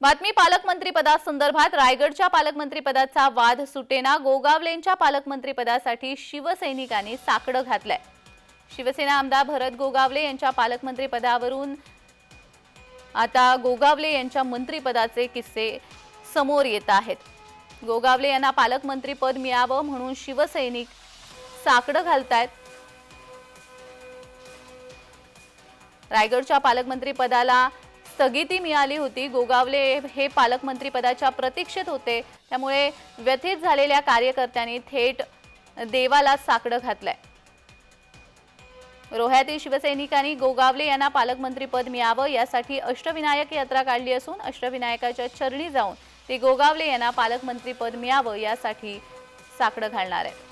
बातमी पालकमंत्रीपदासंदर्भात रायगडच्या पालकमंत्रीपदाचा वाद सुटेना गोगावलेंच्या पालकमंत्रीपदासाठी शिवसैनिकांनी साकडं घातलंय. शिवसेना आमदार भरत गोगावले यांच्या पालकमंत्रीपदावरून आता गोगावले यांच्या मंत्रीपदाचे किस्से समोर येत आहेत. गोगावले यांना पालकमंत्रीपद मिळावं म्हणून शिवसैनिक साकडं घालतायत. रायगडच्या पालकमंत्रीपदाला स्थगिती मिळाली होती. गोगावले हे पालकमंत्रीपदाच्या प्रतीक्षेत होते. त्यामुळे व्यथित झालेल्या कार्यकर्त्यांनी थेट देवाला साकडं घातलंय. रोह्यातील शिवसैनिकांनी गोगावले यांना पालकमंत्रीपद मिळावं यासाठी अष्टविनायक यात्रा काढली असून अष्टविनायकाच्या चरणी जाऊन ते गोगावले यांना पालकमंत्रीपद मिळावं यासाठी साकडं घालणार आहे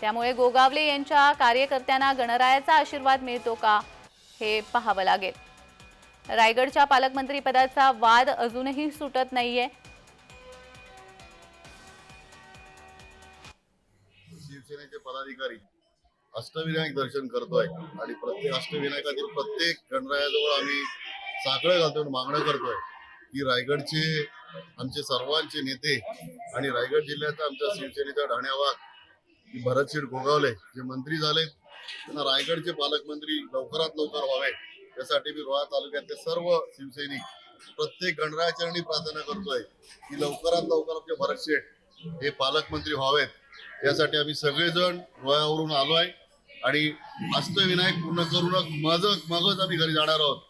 त्यामुळे गोगावले यांच्या कार्यकर्त्यांना गणरायाचा आशीर्वाद मिळतो का? हे पाहावं लागेल. रायगडच्या पालकमंत्रीपदाचा वाद अजूनही सुटत नाहीये. शिवसेनेचे पदाधिकारी अष्टविनायक दर्शन करतोय आणि प्रत्येक अष्टविनायकातील प्रत्येक गणरायाजवळ आम्ही साकडं घालतोय मागणं करतोय की रायगडचे आमचे सर्वांचे नेते आणि रायगड जिल्ह्याचा आमच्या शिवसेनेचा ढाण्यावाग भरतशीर गोगावले जे मंत्री झाले त्यांना रायगडचे पालकमंत्री लवकरात लवकर व्हावे यासाठी मी रोहा तालुक्यातले सर्व शिवसैनिक प्रत्येक गणरायाचरणी प्रार्थना करतोय की लवकरात लवकर आमचे भरतशेठ हे पालकमंत्री व्हावेत. यासाठी आम्ही सगळेजण रोयावरून आलो आहे आणि अष्टविनायक पूर्ण करूनच मजच मगच आम्ही घरी जाणार आहोत.